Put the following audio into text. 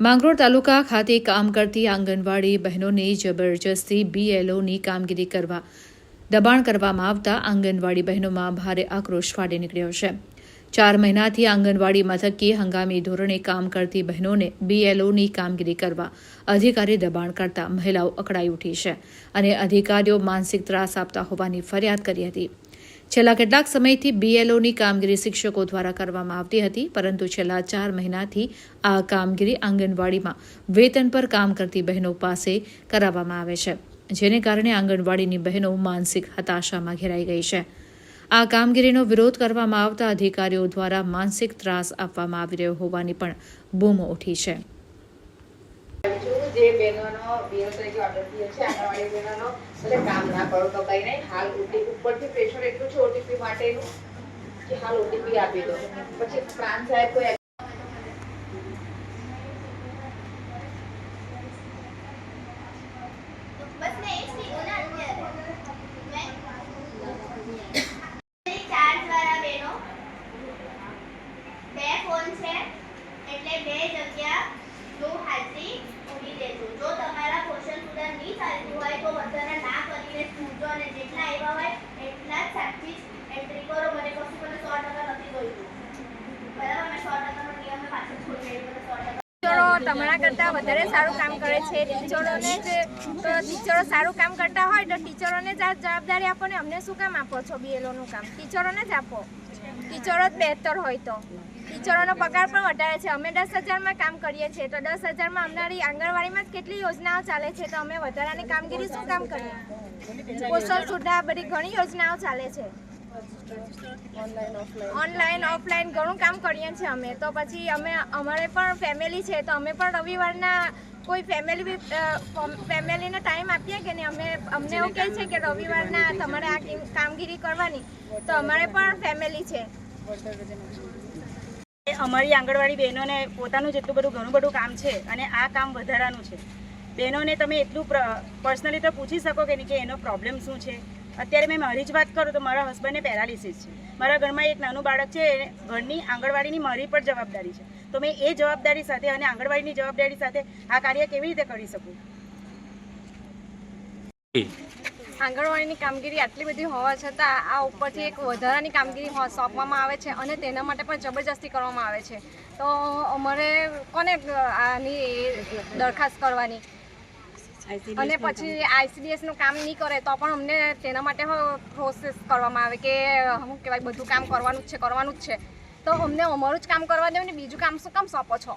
માંગરોળ તાલુકા ખાતે કામ કરતી આંગણવાડી બહેનોને જબરજસ્તી બીએલઓની કામગીરી કરવા, દબાણ કરવામાં આવતા આંગણવાડી બહેનોમાં ભારે આક્રોશ ફાટી નીકળ્યો છે. ચાર મહિનાથી આંગણવાડી મથકે હંગામી ધોરણે કામ કરતી બહેનોને બીએલઓની કામગીરી કરવા અધિકારી દબાણ કરતા મહિલાઓ અકળાઈ ઉઠી છે અને અધિકારીઓ માનસિક ત્રાસ આપતા હોવાની ફરિયાદ કરી હતી. છેલ્લા કેટલાક સમયથી બીએલઓની કામગીરી શિક્ષકો દ્વારા કરવામાં આવતી હતી, પરંતુ છેલ્લા ચાર મહિનાથી આ કામગીરી આંગણવાડીમાં વેતન પર કામ કરતી બહેનો પાસે કરાવવામાં આવે છે, જેને કારણે આંગણવાડીની બહેનો માનસિક હતાશામાં ઘેરાઈ ગઈ છે. આ કામગીરીનો વિરોધ કરવામાં આવતા અધિકારીઓ દ્વારા માનસિક ત્રાસ આપવામાં આવી રહ્યો હોવાની પણ બૂમો ઉઠી છે. જે બહેનોનો બીઓ તરીકે ઓર્ડર થયો છે, આંગણવાડી બહેનોનો એટલે કામ ના કરો તો કંઈ નહીં, હાલ ઓટીપી ઉપરથી પ્રેશર એટલું છે ઓટીપી માટેનું, કે હાલ ઓટીપી આપી દો. પછી પ્રાંત સાહેબ કોઈ બસ મેં એ જ કીધું ને અત્યારે મેં ચાર દ્વારા બેનો બે ફોન છે એટલે બે જગ્યા નું હાજરી ઊભી દેજો જો તમારા પોષણ સુધાર નહીં હોય તો વધારે ના કરીને સૂજો અને જેટલા આવ્યા હોય એટલા જ સાચી એન્ટ્રી કરો. મને કશું મને સો ટકા નથી જોઈતું બરાબર? મેં સો ટકાનો નિયમ પાછળ છોડી દીધો તમારા કરતાં વધારે સારું કામ કરે છે. ટીચરોને જ ટીચરો સારું કામ કરતા હોય તો ટીચરોને જ આ જવાબદારી આપો ને અમને શું કામ આપો છો બીએલઓનું કામ? ટીચરોને જ આપો. ટીચરો જ બહેતર હોય તો. ટીચરોનો પગાર પણ વધારે છે. અમે દસ હજારમાં કામ કરીએ છીએ. તો દસ હજારમાં અમારી આંગણવાડીમાં જ કેટલી યોજનાઓ ચાલે છે તો અમે વધારાની કામગીરી શું કામ કરીએ? પોષણ સુધા બધી ઘણી યોજનાઓ ચાલે છે. ઓનલાઈન, ઓફલાઈન ઘણું કામ કરીએ છીએ અમે. તો પછી અમે, અમારે પણ ફેમિલી છે. તો અમે પણ રવિવારના કોઈ ફેમિલી ફેમિલીને ટાઈમ આપીએ કે નહીં? અમે, અમને એવું કહે છે કે રવિવારના તમારે આ કામગીરી કરવાની, તો અમારે પણ ફેમિલી છે. અમારી આંગણવાડી બહેનોને પોતાનું જેટલું બધું ઘણું બધું કામ છે અને આ કામ વધારાનું છે. બહેનોને તમે એટલું પર્સનલી તો પૂછી શકો કે નહીં કે એનો પ્રોબ્લેમ શું છે? અત્યારે મેં મારી જ વાત કરું તો મારા હસબન્ડને પેરાલિસિસ છે. મારા ઘરમાં એક નાનું બાળક છે એ ઘરની આંગણવાડીની મારી પણ જવાબદારી છે. તો મેં એ જવાબદારી સાથે અને આંગણવાડીની જવાબદારી સાથે આ કાર્ય કેવી રીતે કરી શકું? આંગણવાડીની કામગીરી આટલી બધી હોવા છતાં આ ઉપરથી એક વધારાની કામગીરી સોંપવામાં આવે છે અને તેના માટે પણ જબરજસ્તી કરવામાં આવે છે. તો અમારે કોને આની દરખાસ્ત કરવાની? અને પછી આઈસીડીએસનું કામ નહીં કરે તો પણ અમને તેના માટે પ્રોસેસ કરવામાં આવે કે શું કહેવાય બધું કામ કરવાનું જ છે કરવાનું જ છે. તો અમને અમારું જ કામ કરવા દેવું ને બીજું કામ શું કામ સોંપો છો?